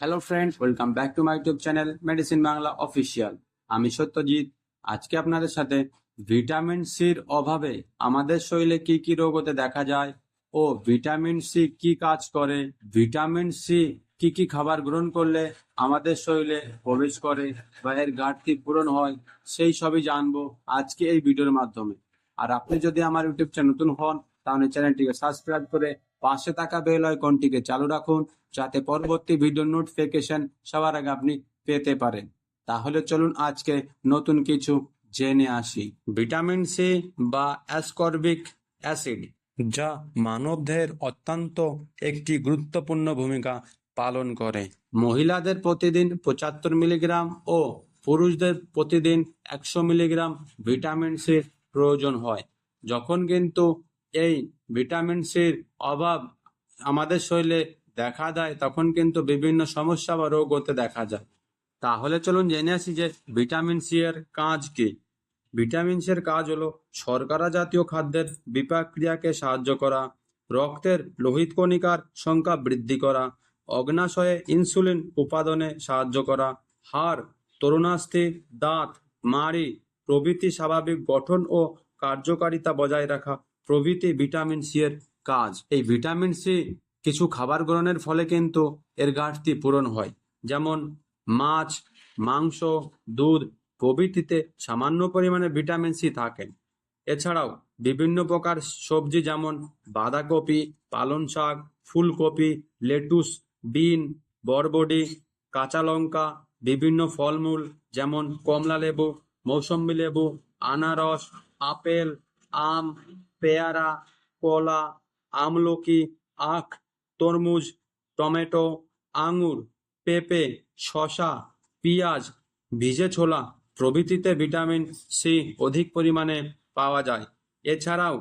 Hello friends welcome back to my YouTube channel medicine Bangla official আমি সত্যজিৎ। আজকে আপনাদের সাথে ভিটামিন সির অভাবে আমাদের শরীরে কি কি রোগ হতে দেখা যায় ও ভিটামিন সি কি কাজ করে ভিটামিন সি কি কি খাবার গ্রহণ করলে আমাদের শরীরে প্রবেশ করে বা এর ঘাটতি পূরণ হয়, সেই সবই জানব আজকে এই ভিডিওর মাধ্যমে। আর আপনি যদি আমার ইউটিউব চ্যানেল নতুন হন, তাহলে চ্যানেলটিকে সাবস্ক্রাইব করে পাশে থাকা বেল আইকনটিকে চালু রাখুন যাতে পরবর্তী ভিডিও নোটিফিকেশন সবার আগে আপনি পেতে পারেন। তাহলে চলুন আজকে নতুন কিছু জেনে আসি। ভিটামিন সি বা অ্যাসকর্বিক অ্যাসিড, যা মানবদেহের অত্যন্ত একটি গুরুত্বপূর্ণ ভূমিকা পালন করে। মহিলাদের প্রতিদিন পঁচাত্তর মিলিগ্রাম ও পুরুষদের প্রতিদিন একশো মিলিগ্রাম ভিটামিন সির প্রয়োজন হয়। যখন কিন্তু এই ভিটামিন সির অভাব আমাদের শরীরে দেখা দেয়, তখন কিন্তু বিভিন্ন সমস্যা বা রোগ হতে দেখা যায়। তাহলে চলুন জেনে আসি যে ভিটামিন সি এর কাজ কি। ভিটামিন সি এর কাজ হলো শর্করা জাতীয় খাদ্যের বিপাক ক্রিয়াকে সাহায্য করা, রক্তের লোহিত কণিকার সংখ্যা বৃদ্ধি করা, অগ্নাশয়ে ইনসুলিন উৎপাদনে সাহায্য করা, হাড়, তরুণাস্থি, দাঁত, মাড়ি প্রভৃতি স্বাভাবিক গঠন ও কার্যকারিতা বজায় রাখা প্রভৃতি ভিটামিন সি এর কাজ। এই ভিটামিন সি কিছু খাবার গ্রহণের ফলে কিন্তু এর ঘাটতি পূরণ হয়। যেমন মাছ, মাংস, দুধ প্রভৃতিতে সামান্য পরিমাণে ভিটামিন সি থাকে। এছাড়াও বিভিন্ন প্রকার সবজি যেমন বাঁধাকপি, পালং শাক, ফুলকপি, লেটুস, বিন বরবডি কাঁচা লঙ্কা, বিভিন্ন ফলমূল যেমন কমলা লেবু মৌসম্বি লেবু, আনারস, আপেল, আম পেয়ারা, কলা, আমলকি, আখ, তরমুজ, টমেটো, আঙুর, পেঁপে, শসা, পেঁয়াজ, ভিজে ছোলা প্রভৃতিতে ভিটামিন সি অধিক পরিমাণে পাওয়া যায়। এছাড়াও,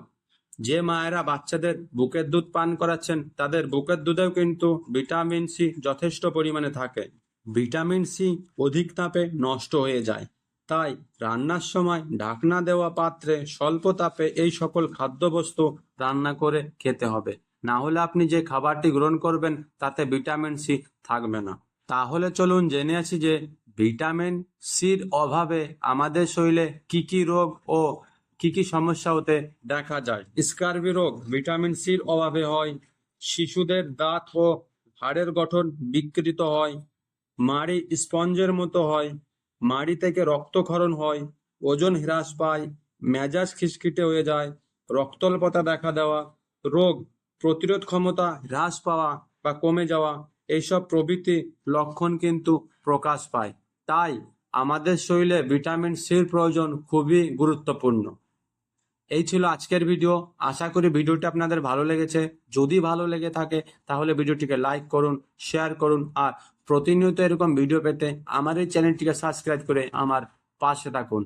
যে মায়েরা বাচ্চাদের বুকের দুধ পান করাচ্ছেন, তাদের বুকের দুধেও কিন্তু ভিটামিন সি যথেষ্ট পরিমাণে থাকে। ভিটামিন সি অধিক তাপে নষ্ট হয়ে যায়। তাই রান্নার সময় ঢাকনা দেওয়া পাত্রে স্বল্প তাপে এই সকল খাদ্যবস্তু রান্না করে খেতে হবে। না হলে আপনি যে খাবারটি গ্রহণ করবেন, তাতে ভিটামিন সি থাকবে না। তাহলে চলুন জেনে আছি যে ভিটামিন সির অভাবে আমাদের শরীরে কি কি রোগ ও কি কি সমস্যা হতে দেখা যায়। স্কার্বি রোগ ভিটামিন সির অভাবে হয়, শিশুদের দাঁত ও হাড়ের গঠন বিকৃত হয়, মাড়ি স্পঞ্জের মতো হয় মাড়ি থেকে রক্তক্ষরণ হয়, ওজন হ্রাস পায়, মেজাজ খিটখিটে হয়ে যায়, রক্তল্পতা দেখা দেওয়া, রোগ প্রতিরোধ ক্ষমতা হ্রাস পাওয়া বা কমে যাওয়া, এইসব প্রভৃতি লক্ষণ কিন্তু প্রকাশ পায়। তাই আমাদের শরীরে ভিটামিন সির প্রয়োজন খুবই গুরুত্বপূর্ণ। এই ছিল আজকের ভিডিও। আশা করি ভিডিওটি আপনাদের ভালো লেগেছে। যদি ভালো লেগে থাকে, তাহলে ভিডিওটিকে লাইক করুন শেয়ার করুন, আর প্রতিনিয়ত এরকম ভিডিও পেতে আমার এই চ্যানেলটিকে সাবস্ক্রাইব করে আমার পাশে থাকুন।